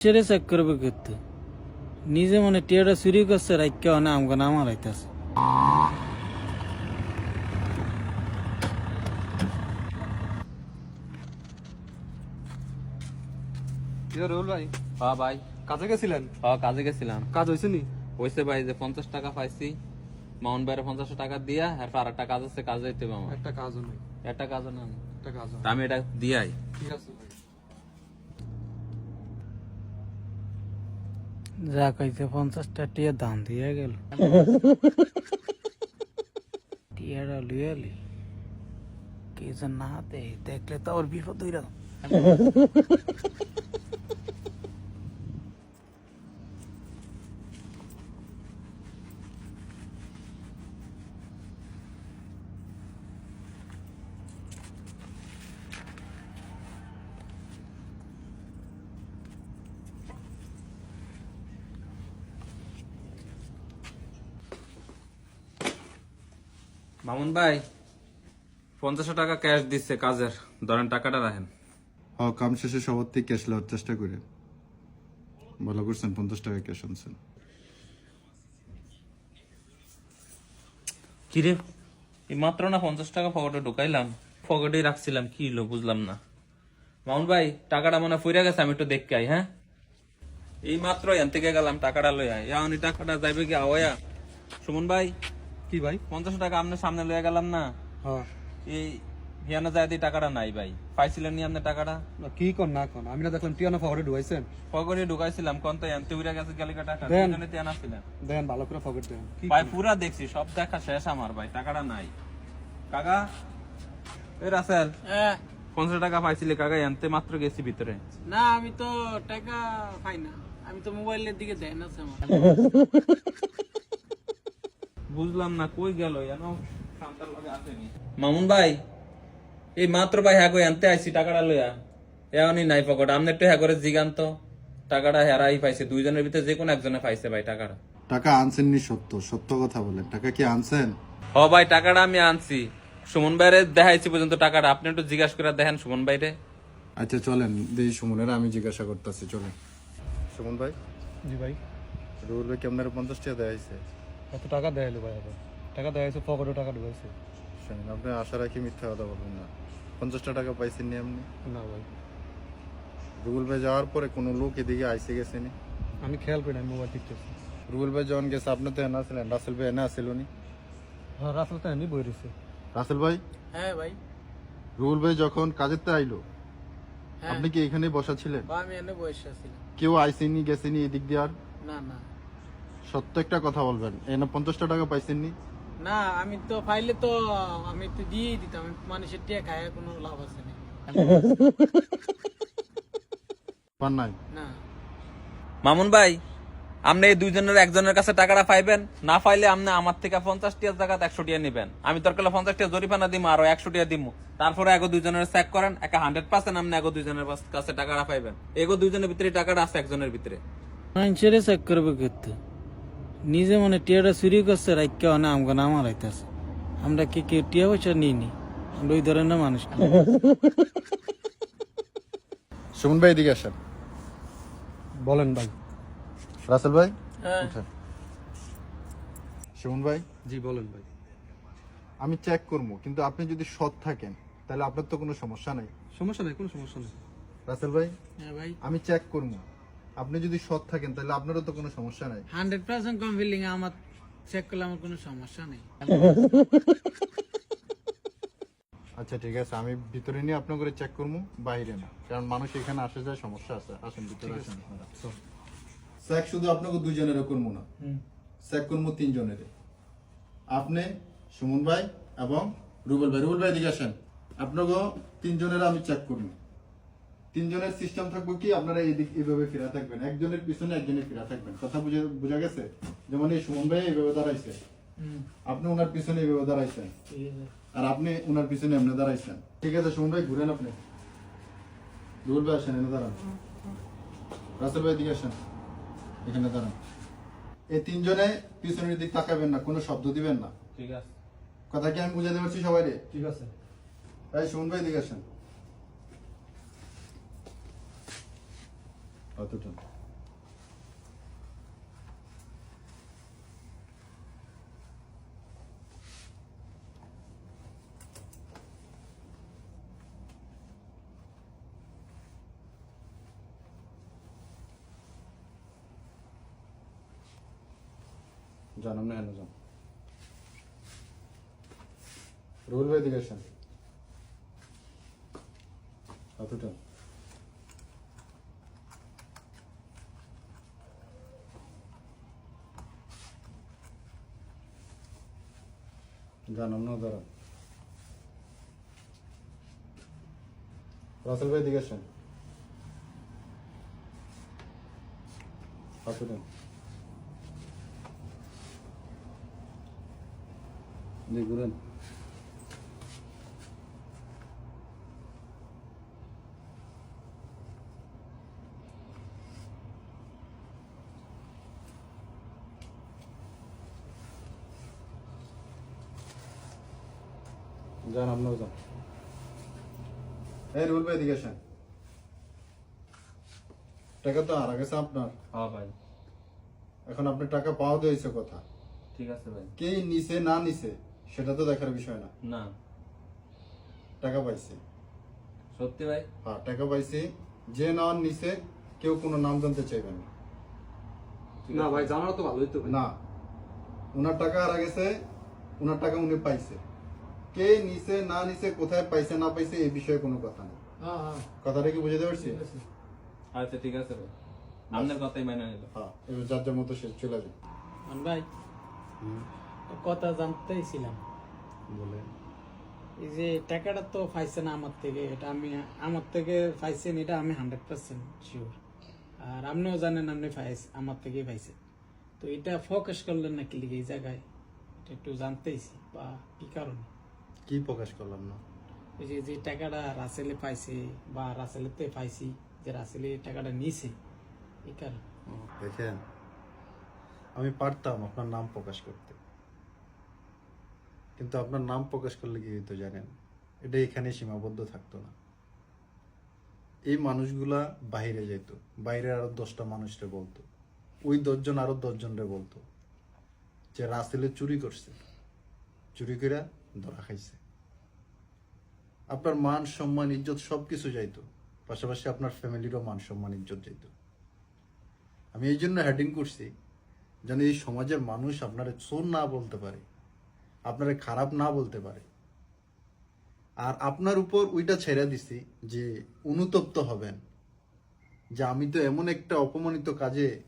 Check করবে করতে নিজে মনে টিয়াটা চুরি করছে রাইকা না আমগো নাম হারাইতেছে। ভাই? হ্যাঁ ভাই। কাজে গেছিলেন? হ্যাঁ কাজে গেছিলাম। কাজ হয়েছে নি? হয়েছে ভাই যে পঞ্চাশ টাকা পাইছি। মাউন্ট বাইরে পঞ্চাশ টাকা দিয়া এরপর আর একটা কাজ আছে কাজে যেতে হবে আমার। একটা কাজও নেই। একটা কাজও না একটা কাজও আমি এটা দিয়াই। ঠিক আছে। যা কইতে পঞ্চাশটা টিয়া ধান দিয়ে গেল। টিয়াটা লুয়ালি কে যে না দেখলে তো ওর বিপদ হইরা। মামুন ভাই পঞ্চাশ টাকা ক্যাশ দিচ্ছে কাজের। ধরেন টাকাটা রাখেন। হ কাম শেষে সবার থেকে ক্যাশ লওয়ার চেষ্টা করে। ভালো করছেন পঞ্চাশ টাকা ক্যাশ আনছেন। কিরে এই মাত্র না পঞ্চাশ টাকা পকেটে ঢুকাইলাম। পকেটেই রাখছিলাম কি হলো বুঝলাম না। মামুন ভাই টাকাটা মনে ফিরে গেছে আমি একটু দেখতে আই হ্যাঁ? এই মাত্র এন থেকে গেলাম টাকাটা লই আই এখন টাকাটা যাইবে কি আওয়া সুমন ভাই কি ভাই? পঞ্চাশ টাকা আপনার সামনে লয়ে গেলাম না। হ্যাঁ। এই হিয়ানা যায় দিয়ে টাকাটা নাই ভাই। পাইছিলেন নি আপনার টাকাটা? না, কি কর না কর। আমি না দেখলাম টিয়ানা ফগড়ে ঢুকাইছেন পকেটে ঢুকাইছিলাম কোন তো এনতে উইরা গেছে গালিকা টাকা? দেন। তেনা ছিলেন। দেখেন ভালো করে ফগড় দেন। ভাই পুরা দেখছি সব দেখা শেষ আমার ভাই টাকাটা নাই। কাকা? এই রাসেল পঞ্চাশ টাকা পাইছিলে কাকা এনতে মাত্র গেছি ভিতরে। না আমি তো টাকা পাই না। আমি তো মোবাইলের দিকে দেয় না আমার বুঝলাম না কই গেল এনো শান্তার লগে আসেনি। মামুন ভাই এই মাত্র ভাই হ্যাঁ কই আনতে আইছি টাকাটা লইয়া। এমনই নাই পকেট আমনে একটু হ্যাঁ করে জিগান্ত টাকাটা হেরাই পাইছে দুইজনের ভিতরে যে কোনো একজনে পাইছে ভাই টাকাটা। টাকা আনছেন নি সত্য সত্য কথা বলেন। টাকা কি আনছেন? হ ভাই টাকাটা আমি আনছি। সুমন ভাইরে দেখাইছি পর্যন্ত টাকাটা আপনি একটু জিজ্ঞাসা করে দেখেন সুমন ভাইরে। আচ্ছা চলেন দিই সুমনের আমি জিজ্ঞাসা করতেছি চলেন। সুমন ভাই? জি ভাই। রুল ভাই কেমন পঞ্চাশ টাকা দেওয়া কত টাকা দেয় ভাই আবার টাকা দেয় ফগড়ে টাকা ঢুকাইছে শোনেন আপনি আশা রাখি মিথ্যা কথা বলবেন না। পঞ্চাশটা টাকা পাইছেন নি আপনি? না ভাই। রুল ভাই যাওয়ার পরে কোনো লোক এদিকে আইসে গেছে নি? আমি খেয়াল করি না আমি মোবাইল টিপতেছি। রুল ভাই যখন গেছে আপনি তো এনে আসলেন রাসেল ভাই এনে আসিল নি? হ্যাঁ রাসেল তো এমনি বই রয়েছে। রাসেল ভাই? হ্যাঁ ভাই। রুল ভাই যখন কাজের তে আইলো হ্যাঁ। আপনি কি এখানে বসা ছিলেন? আমি এনে বসে কেউ আইসেনি গেছেনি এদিক দিয়ে আর? না না। সত্য একটা কথা বলবেন। এনে পঞ্চাশটা টাকা পাইছেন নি না আমি তো পাইলে তো আমি তো দিয়ে দিতাম। মানুষের টিয়া খায় কোনো লাভ আছে না। পান নাই? না। মামুন ভাই আপনি এই দুইজনের একজনের কাছে টাকাটা পাইবেন। না পাইলে আপনি আমার থেকে পঞ্চাশ টিয়া জায়গা একশো টিয়া নেবেন। আমি তোর কাছে পঞ্চাশ টিয়া জরিপানা দিব আরও একশো টিয়া দিব তারপরে এগো দুইজনের চেক করেন একটা হান্ড্রেড পার্সেন্ট আপনি এগো দুইজনের কাছে টাকাটা পাইবেন। এগো দুইজনের ভিতরে টাকাটা আছে একজনের ভিতরে। চেক করবে করতে নিজে মনে টিয়াটা চুরি করছে রাইকা না আমগো নাম হারাইতেছে। আমরা কি কেউ টিয়া পয়সা নিই নি আমরা ওই ধরনের মানুষ। সুমন ভাই এদিকে আসেন। বলেন ভাই। রাসেল ভাই? উঠেন। সুমন ভাই? জি বলেন ভাই। আমি চেক করব কিন্তু আপনি যদি সৎ থাকেন তাহলে আপনার তো কোনো সমস্যা নাই। সমস্যা নেই কোনো সমস্যা নেই। রাসেল ভাই? হ্যাঁ ভাই। আমি চেক করব। আপনি যদি সৎ থাকেন তাহলে আপনারও তো কোনো সমস্যা নাই। হান্ড্রেড পার্সেন্ট কম ফিলিং আমার চেক করলে আমার কোনো সমস্যা নেই। আচ্ছা ঠিক আছে আমি ভিতরে নিয়ে আপনার করে চেক করব বাইরে না। কারণ মানুষ এখানে আসে যায় সমস্যা আছে। আসেন ভিতরে আসেন চেক শুধু আপনাকে দুইজনের করব না। চেক করব তিনজনের আপনি সুমন ভাই এবং রুবেল ভাই। রুবেল ভাই দিকে আসেন। আপনাকে তিনজনের আমি চেক করব। তিনজনের সিস্টেম থাকব কি? আপনারা এইদিক এইভাবে ফেরা থাকবেন। একজনের পিছনে একজনের ফেরা থাকবেন। কথা বুঝে বোঝা গেছে? যেমন এই সুমন ভাই এইভাবে দাঁড়াইছে। আপনি ওনার পিছনে এইভাবে দাঁড়াইছেন। আর আপনি ওনার পিছনে এমনি দাঁড়াইছেন। ঠিক আছে সুমন ভাই ঘুরেন আপনি। রুবেল ভাই আসেন এনে দাঁড়ান। রাসেল ভাই দিকে আসেন। এখানে দাঁড়ান। এই তিনজনে পিছনের দিক তাকাবেন না কোনো শব্দ দিবেন না। ঠিক আছে। কথা কি আমি বুঝাতে পারছি সবাই রে ঠিক আছে। তাই সুমন ভাই দিকে আসেন। অতটা জানাম না হেন যান রুল ভাই দিকে আসেন অতটা জানাম না দাঁড়ান রাসেল ভাই দিকে আসেন। অতটা ঘুরেন। যান আপনার যান। এই রুল ভাই দিকে আসেন। টাকা তো আর গেছে আপনার। হ্যাঁ ভাই। এখন আপনার টাকা পাওয়া দিয়েছে কথা ঠিক আছে ভাই। কে নিছে না নিছে সেটা তো দেখার বিষয় না। না। টাকা পাইছে। সত্যি ভাই? হ্যাঁ টাকা পাইছি। যে নেওয়ার নিছে কেউ কোনো নাম জানতে চাইবে না। না ভাই জানার তো ভালোই তো না। ওনার টাকা হারা গেছে ওনার টাকা উনি পাইছে। কে নিছে না নিছে কোথায় পাইছে না পাইছে এই বিষয়ে কোনো কথা নেই। হ্যাঁ হ্যাঁ। কথাটা কি বুঝতে পারছি? আচ্ছা ঠিক আছে ভাই। আপনার কথাই মেনে নিল। হ্যাঁ এবার যার যার মতো সে চলে যাবে। মান ভাই কথা জানতেইছিলাম। বলে এই যে টাকাটা তো পাইছেন আমার থেকে এটা আমি আমার থেকে পাইছেন এটা আমি হান্ড্রেড পার্সেন্ট শিওর আর আপনিও জানেন আপনি পাইছ আমার থেকেই পাইছেন তো এটা ফোকাস করলেন না কি লিগে এই জায়গায়? এটা একটু জানতেইছি বা কি কারণে? কি প্রকাশ করলাম না? যে যে টাকাটা রাসেলে পাইছে বা রাসেলেতে পাইছি যে রাসেলে টাকাটা নিছে এই কারণে। দেখেন আমি পারতাম আপনার নাম প্রকাশ করতে। কিন্তু আপনার নাম প্রকাশ করলে কি হইতো জানেন? এটা এখানে সীমাবদ্ধ থাকতো না। এই মানুষগুলা বাইরে যেত বাইরে আরও দশটা মানুষরে বলতো। ওই দশজন আরও দশজনরে বলতো যে রাসেলে চুরি করছে। চুরি করে ধরা খাইছে। আপনার মান, সম্মান, ইজ্জত সবকিছু যাইতো। পাশাপাশি আপনার ফ্যামিলিরও মান, সম্মান, ইজ্জত যাইতো। আমি এই জন্য হেডিং করছি, যেন এই সমাজের মানুষ আপনারা চোর না বলতে পারে, আপনারা খারাপ না বলতে পারে। আর আপনার উপর ওইটা ছেড়ে দিছি যে অনুতপ্ত হবেন, যে আমি তো এমন একটা অপমানিত কাজে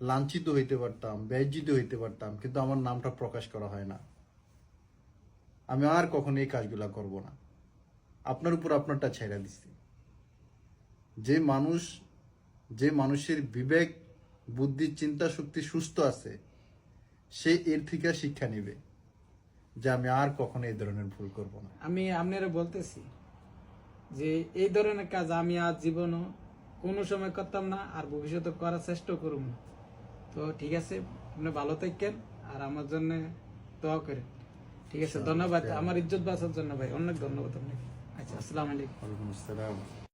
লাঞ্ছিত হইতে পারতাম, ব্যয়জিত হইতে পারতাম, কিন্তু আমার নামটা প্রকাশ করা হয় না। আমি আর কখনো এই কাজগুলা করব না। আপনার উপর আপনারটা ছেড়ে দিছি। যে মানুষ, যে মানুষের বিবেক, বুদ্ধি, চিন্তা, শক্তি সুস্থ আছে, সে এর থেকে শিক্ষা নেবে যে আমি আর কখনো এই ধরনের ভুল করব না। আমি আপনারা বলতেছি যে এই ধরনের কাজ আমি আজ জীবনও কোনো সময় করতাম না আর ভবিষ্যতে করার চেষ্টা করব না তো ঠিক আছে, আপনি ভালো থাকেন আর আমার জন্য দোয়া করেন। ঠিক আছে ধন্যবাদ আমার ইজ্জত বাঁচার জন্য ভাই অনেক ধন্যবাদ আপনাকে। আচ্ছা আসসালামু আলাইকুম। ওয়ালাইকুম আসসালাম।